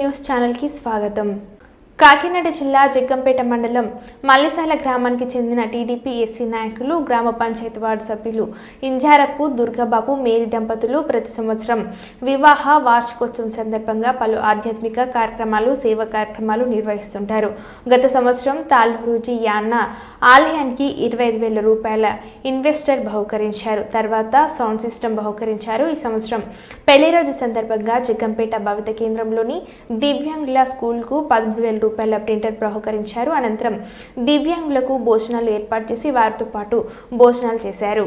News ఛానల్కి స్వాగతం. కాకినాడ జిల్లా జగ్గంపేట మండలం మల్లిసాల గ్రామానికి చెందిన టీడీపీ ఎస్సీ నాయకులు గ్రామ పంచాయతీ వార్డు సభ్యులు ఇంజారపు దుర్గబాబు మేరీ దంపతులు ప్రతి సంవత్సరం వివాహ వార్షికోత్సవం సందర్భంగా పలు ఆధ్యాత్మిక కార్యక్రమాలు సేవా కార్యక్రమాలు నిర్వహిస్తుంటారు. గత సంవత్సరం తాళ్ళూరుజీ యాన్న ఆలయానికి ఇరవై ఐదు వేల రూపాయల ఇన్వెస్టర్ బహుకరించారు. తర్వాత సౌండ్ సిస్టమ్ బహుకరించారు. ఈ సంవత్సరం పెళ్ళి రోజు సందర్భంగా జగ్గంపేట భవిత కేంద్రంలోని దివ్యాంగుల స్కూల్కు పదమూడు వేల రూపాయల ప్రింటర్ బహుకరించారు అనంతరం దివ్యాంగులకు భోజనాలు ఏర్పాటు చేసి వారితో పాటు భోజనాలు చేశారు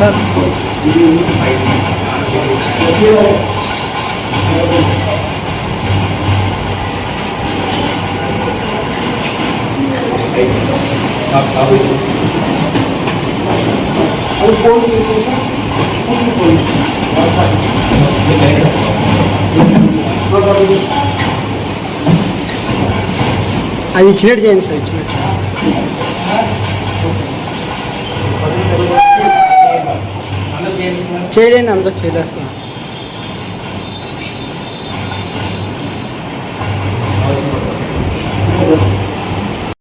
సార్. కేరళ అది ఇచ్చినట్టు చేయండి సార్ ఇచ్చినట్టు. చేయలేని అందరూ చేయలేస్తున్నారు